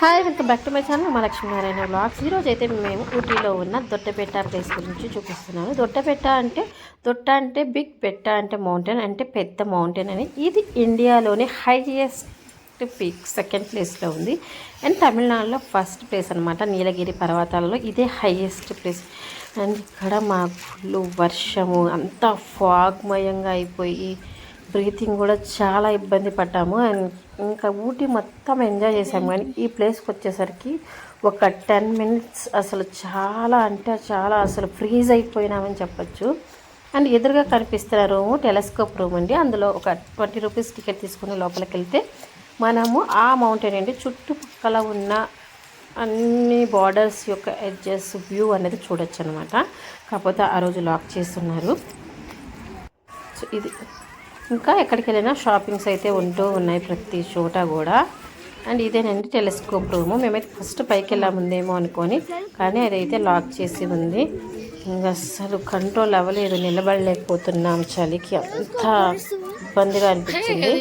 Hi welcome back to my channel మా Lakshminarayana blogs ఈరోజు అయితే మేము ఊటీలో ఉన్న దొట్టపేట ప్లేస్ గురించి చూపిస్తున్నాను. దొట్టపెట్ట అంటే దొట్ట అంటే బిగ్ పెట్ట అంటే మౌంటైన్ అంటే పెద్ద మౌంటైన్ అని. ఇది ఇండియాలోనే హైయెస్ట్ పీక్ సెకండ్ ప్లేస్లో ఉంది. అండ్ తమిళనాడులో ఫస్ట్ ప్లేస్ అనమాట నీలగిరి పర్వతాలలో ఇదే హైయెస్ట్ ప్లేస్ అండ్ ఇక్కడ మా ఫుల్ వర్షము అంతా ఫాగ్మయంగా అయిపోయి బ్రీతింగ్ కూడా చాలా ఇబ్బంది పడ్డాము. అండ్ ఇంకా ఊటీ మొత్తం ఎంజాయ్ చేసాము కానీ ఈ ప్లేస్కి వచ్చేసరికి ఒక టెన్ మినిట్స్ అసలు చాలా అంటే చాలా అసలు ఫ్రీజ్ అయిపోయినామని చెప్పొచ్చు. అండ్ ఎదురుగా కనిపిస్తున్న రూము టెలస్కోప్ రూమ్ అండి. అందులో ఒక ట్వంటీ రూపీస్ టికెట్ తీసుకుని లోపలికి వెళ్తే మనము ఆ మౌంటైన్ అండి చుట్టుపక్కల ఉన్న అన్ని బార్డర్స్ యొక్క ఎడ్జెస్ వ్యూ అనేది చూడొచ్చు అనమాట కాకపోతే ఆ రోజు లాక్ చేస్తున్నారు. సో ఇది ఇంకా ఎక్కడికి వెళ్ళినా షాపింగ్స్ అయితే ఉంటూ ఉన్నాయి ప్రతి చోట కూడా. అండ్ ఇదేనండి టెలిస్కోప్ రూము. మేమైతే ఫస్ట్ పైకి వెళ్ళాముందేమో అనుకొని కానీ అదైతే లాక్ చేసి ఉంది. ఇంకా అస్సలు కంట్రోల్ అవ్వలేదు నిలబడలేకపోతున్నాం చలికి. అంత ఇబ్బందిగా అనిపించింది.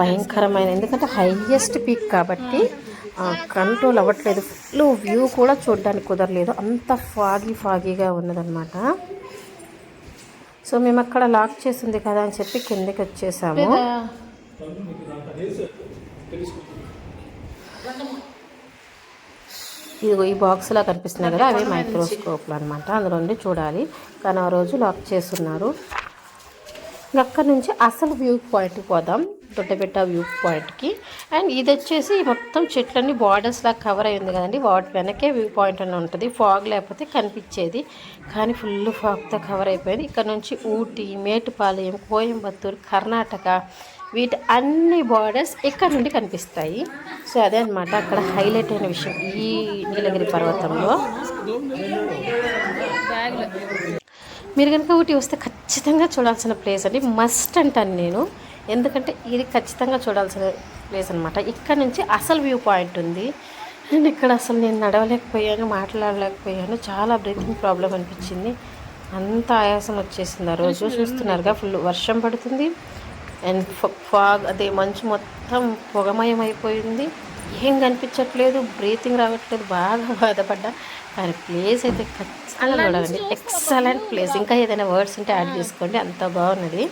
భయంకరమైన ఎందుకంటే హైయెస్ట్ పీక్ కాబట్టి కంట్రోల్ అవ్వట్లేదు. ఫుల్ వ్యూ కూడా చూడడానికి కుదరలేదు. అంత ఫాగీ ఫాగీగా ఉన్నదన్నమాట. సో మేము అక్కడ లాక్ చేసింది కదా అని చెప్పి కిందకి వచ్చేసాము. ఇదిగో ఈ బాక్స్లా కనిపిస్తున్నాయి కదా అవి మైక్రోస్కోప్లు అనమాట అందులో చూడాలి. కానీ ఆ రోజు లాక్ చేస్తున్నారు. అక్కడ నుంచి అసలు వ్యూ పాయింట్కి పోదాం. దొడ్డబెట్ట వ్యూ పాయింట్కి అండ్ ఇది వచ్చేసి మొత్తం చెట్లన్నీ బార్డర్స్ లాగా కవర్ అయింది కదండి. వాటి వెనకే వ్యూ పాయింట్ అని ఉంటుంది. ఫాగ్ లేకపోతే కనిపించేది. కానీ ఫుల్ ఫాగ్తో కవర్ అయిపోయింది. ఇక్కడ నుంచి ఊటీ మేటుపాలెం కోయంబత్తూరు కర్ణాటక వీటి అన్ని బార్డర్స్ ఇక్కడ నుండి కనిపిస్తాయి. సో అదే అనమాట అక్కడ హైలైట్ అయిన విషయం ఈ నీలగిరి పర్వతంలో. మీరు కనుక ఊటీ వస్తే ఖచ్చితంగా చూడాల్సిన ప్లేస్ అండి. మస్ట్ అంటాను నేను. ఎందుకంటే ఇది ఖచ్చితంగా చూడాల్సిన ప్లేస్ అనమాట ఇక్కడ నుంచి అసలు వ్యూ పాయింట్ ఉంది. అండ్ ఇక్కడ అసలు నేను నడవలేకపోయాను మాట్లాడలేకపోయాను. చాలా బ్రీతింగ్ ప్రాబ్లం అనిపించింది. అంత ఆయాసం వచ్చేసింది ఆ రోజు. చూస్తున్నారుగా ఫుల్ వర్షం పడుతుంది. అండ్ ఫాగ్ అదే మంచు మొత్తం పొగమయం అయిపోయింది ఏం కనిపించట్లేదు బ్రీతింగ్ రావట్లేదు బాగా బాధపడ్డా. కానీ ప్లేస్ అయితే ఖచ్చితంగా చూడాలండి. ఎక్సలెంట్ ప్లేస్ ఇంకా ఏదైనా వర్డ్స్ ఉంటే యాడ్ చేసుకోండి అంత బాగున్నది.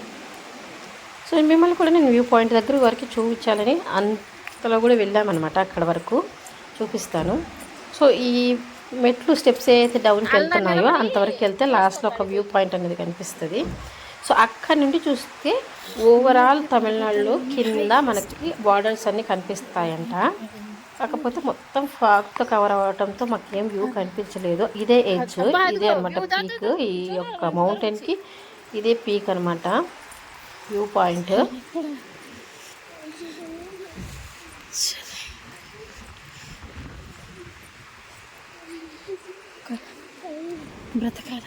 సో మిమ్మల్ని కూడా నేను వ్యూ పాయింట్ దగ్గర వరకు చూపించాలని అంతలో కూడా వెళ్ళామన్నమాట అక్కడ వరకు. చూపిస్తాను. సో ఈ మెట్లు స్టెప్స్ ఏదైతే డౌన్కి వెళ్తున్నాయో అంతవరకు వెళ్తే లాస్ట్లో ఒక వ్యూ పాయింట్ అనేది కనిపిస్తుంది. సో అక్కడ నుండి చూస్తే ఓవరాల్ తమిళనాడులో కింద మనకి బార్డర్స్ అన్నీ కనిపిస్తాయంట. కాకపోతే మొత్తం ఫాగ్తో కవర్ అవ్వడంతో మాకు ఏం వ్యూ కనిపించలేదు. ఇదే ఎడ్జ్ ఇదే అనమాట పీక్ ఈ యొక్క మౌంటైన్కి ఇదే పీక్ అనమాట వ్యూ పాయింట్ బ్రతకాల?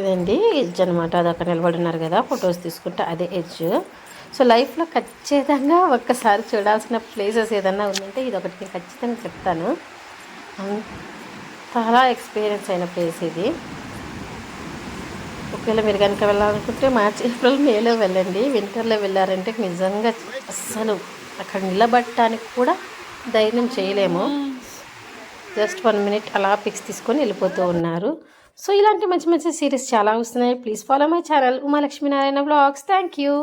ఇదండి ఎడ్జ్ అనమాట అది అక్కడ నిలబడి ఉన్నారు కదా ఫొటోస్ తీసుకుంటే అదే ఎడ్జ్. సో లైఫ్లో ఖచ్చితంగా ఒక్కసారి చూడాల్సిన ప్లేసెస్ ఏదన్నా ఉందంటే ఇది ఒకటి నేను ఖచ్చితంగా చెప్తాను. చాలా ఎక్స్పీరియన్స్ అయిన ప్లేస్ ఇది. ఒకవేళ మీరు కనుక వెళ్ళాలనుకుంటే మార్చ్ ఏప్రిల్ మేలో వెళ్ళండి. వింటర్లో వెళ్ళారంటే నిజంగా అస్సలు అక్కడ నిలబడటానికి కూడా ధైర్యం చేయలేము. జస్ట్ వన్ మినిట్ అలా పిక్స్ తీసుకొని వెళ్ళిపోతూ ఉన్నారు. సో ఇలాంటి మంచి మంచి సిరీస్ చాలా వస్తున్నాయి. Please follow my channel Umalakshminarayana vlogs thank you